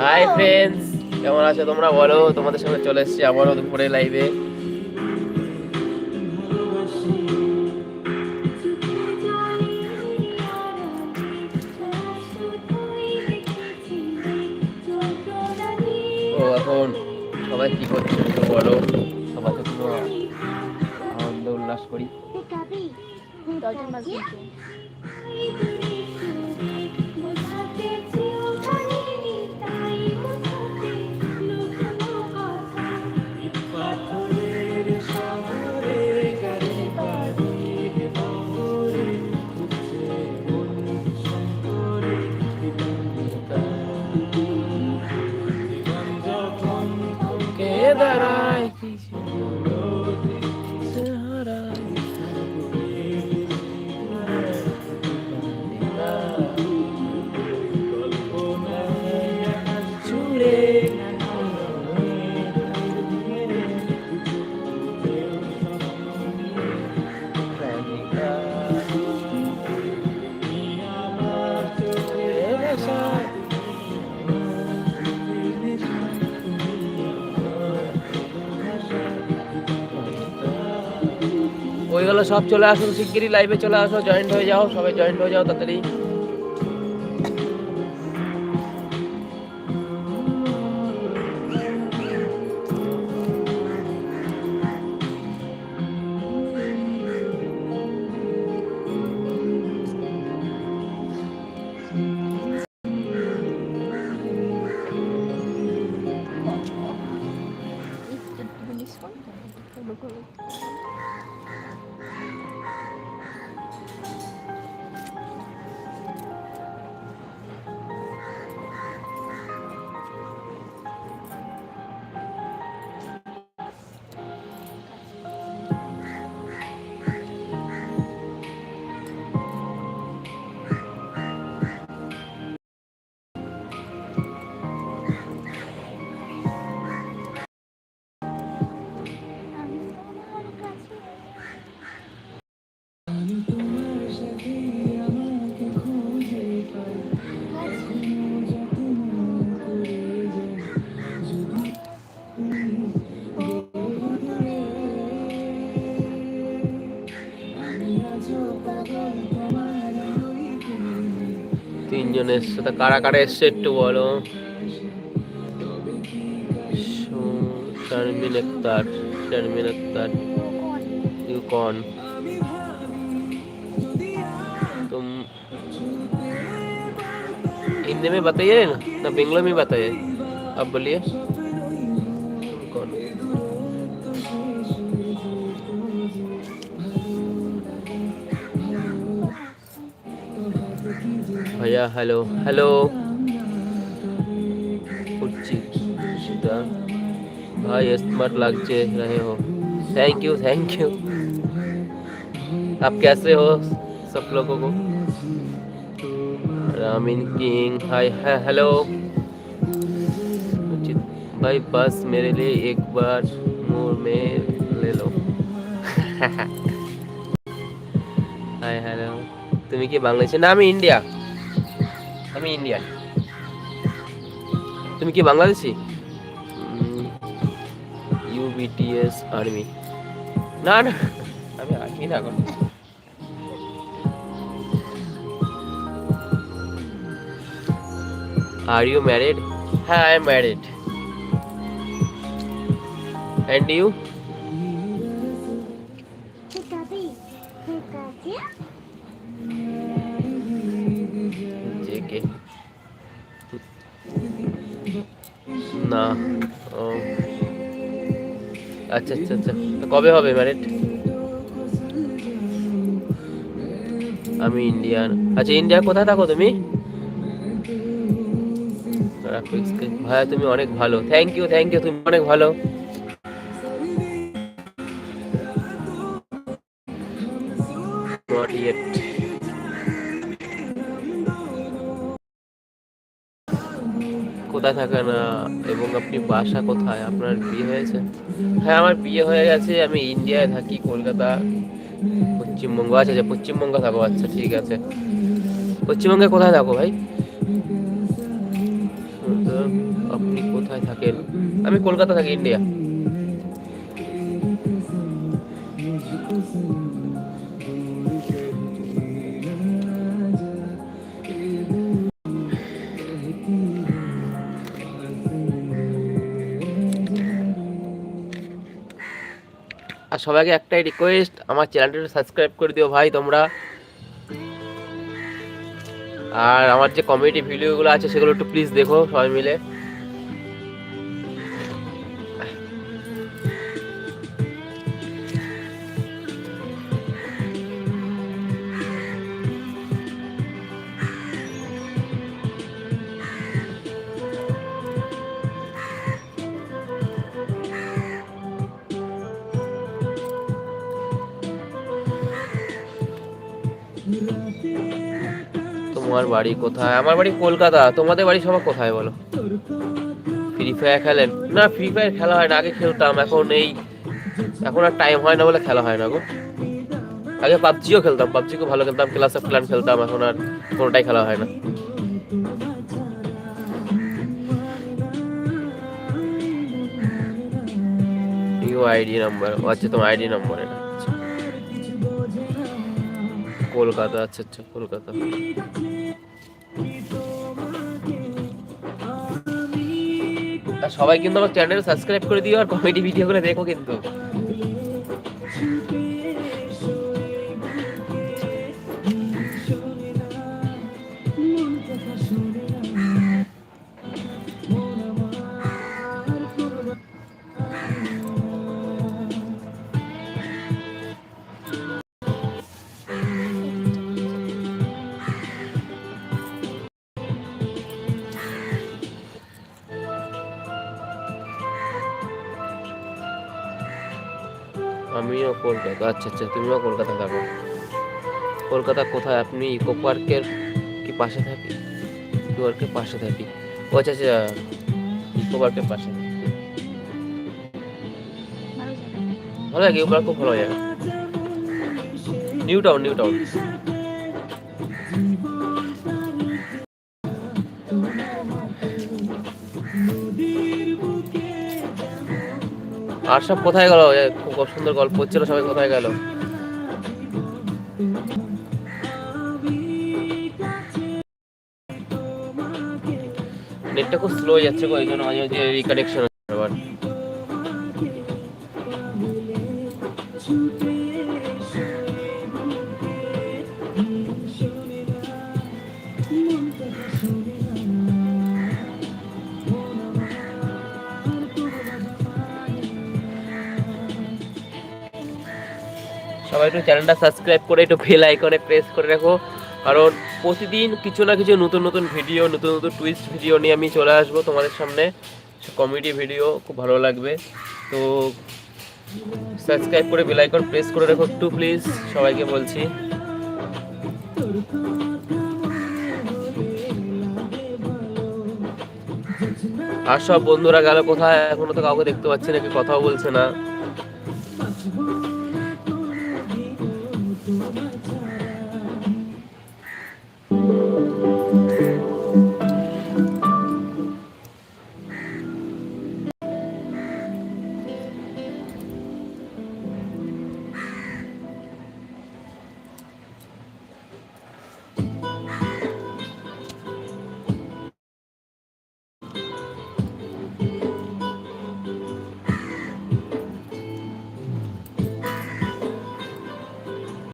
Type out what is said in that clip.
Hi friends কেমন আছো তোমরা? বলো, তোমাদের সঙ্গে চলে এসেছি আবারও দুপুরে লাইভে ও, এখন সবাই কি করছে বলো। সবাই তো কোনো আনন্দ উল্লাস করি। সব চলে আসুন শিগগিরই লাইভে চলে আসো জয়েন্ট হয়ে যাও, সবাই জয়েন্ট হয়ে যাও, তাড়াতাড়ি। তিনজনের সাথে কারা কারা এসছে একটু বলো সু- শারমিন আক্তার শারমিন আক্তার यू कौन तुम हिंदी में बताइए ना ना बंगला में बताइए अब बोलिए भैया हेलो हेलो कुछ भाई स्मार्ट लगते रहे हो थैंक यू थैंक यू आप कैसे हो सब लोगों को रामीन किंग हाय हाय हेलो उचित भाई बस मेरे लिए एक बार मुंह में ले लो হাই হ্যালো তুমি কি বাংলাদেশে না আমি ইন্ডিয়া আমি ইন্ডিয়ান তুমি কি বাংলাদেশি ইউবিটিএস আর্মি না না আমি আর্মি না এখন। আর ইউ ম্যারিড হ্যাঁ I am married and you ও। আচ্ছা আচ্ছা আচ্ছা। কবে হবে ম্যারিড আমি ইন্ডিয়ান আচ্ছা ইন্ডিয়া কোথায় থাকো তুমি? ভাইয়া, তুমি অনেক ভালো। থ্যাংক ইউ থ্যাংক ইউ তুমি অনেক ভালো। Not yet. কোথায় থাকেন এবং আপনি বাসা কোথায়? আপনার বিয়ে হয়েছে? হ্যাঁ আমার বিয়ে হয়ে গেছে, আমি ইন্ডিয়ায় থাকি, কলকাতা। পশ্চিমবঙ্গ আছে যে, পশ্চিমবঙ্গে থাকো আচ্ছা ঠিক আছে। পশ্চিমবঙ্গে কোথায় থাকো ভাই? আপনি কোথায় থাকেন? আমি কলকাতা থাকি, ইন্ডিয়া। সবাইকে একটাই রিকোয়েস্ট আমার চ্যানেলটা সাবস্ক্রাইব করে দিও ভাই তোমরা। আর আমার যে কমেডি ভিডিওগুলো আছে সেগুলো একটু প্লিজ দেখো সবাই মিলে। তোমার বাড়ি কোথায়? আমার বাড়ি কলকাতা। তোমাদের বাড়ি সবার কোথায় বলো? ফ্রি ফায়ার খেলেন? না ফ্রি ফায়ার খেলা হয় না, আগে খেলতাম। এখন এই, এখন আর টাইম হয় না বলে খেলা হয় না গো। আগে পাবজিও খেলতাম, পাবজিকে ভালো খেলতাম ক্লাস অফ ক্লান খেলতাম, এখন আর কোনোটাই খেলা হয় না। আইডি নাম্বার আচ্ছা তোমার আইডি নাম্বার এটা। কলকাতা আচ্ছা আচ্ছা কলকাতা। সবাই কিন্তু আমার চ্যানেল সাবস্ক্রাইব করে দিও আর কমেডি ভিডিওগুলো দেখো কিন্তু। কলকাতা আচ্ছা আচ্ছা তুমিও কলকাতা থাকো কলকাতা কোথায়? আপনি ইকো পার্কের কি পাশে থাকি? ইকো পার্কের পাশে থাকি। ও আচ্ছা আচ্ছা ইকো পার্কের পাশে ভালো লাগে, ইকো পার্ক খুব ভালো জায়গা নিউ টাউন নিউ টাউন। আর সব কোথায় গেল? খুব সুন্দর গল্প হচ্ছিল, সবাই কোথায় গেল? নেটটা খুব স্লো যাচ্ছে এই জন্য মাঝে মাঝে রিকানেকশন আবার। সবাই একটু চ্যানেলটা সাবস্ক্রাইব করে একটু বেল আইকনে প্রেস করে রাখো। কারণ প্রতিদিন কিছু না কিছু নতুন নতুন ভিডিও নতুন নতুন টুইস্ট ভিডিও নিয়ে আমি চলে আসব তোমাদের সামনে। কমেডি ভিডিও খুব ভালো লাগবে। তো সাবস্ক্রাইব করে বেল আইকন প্রেস করে রাখো একটু প্লিজ সবাইকে বলছি। আর সব বন্ধুরা গেল কোথায়? এখনও তো কাউকে দেখতে পাচ্ছি নাকি কথাও বলছে না।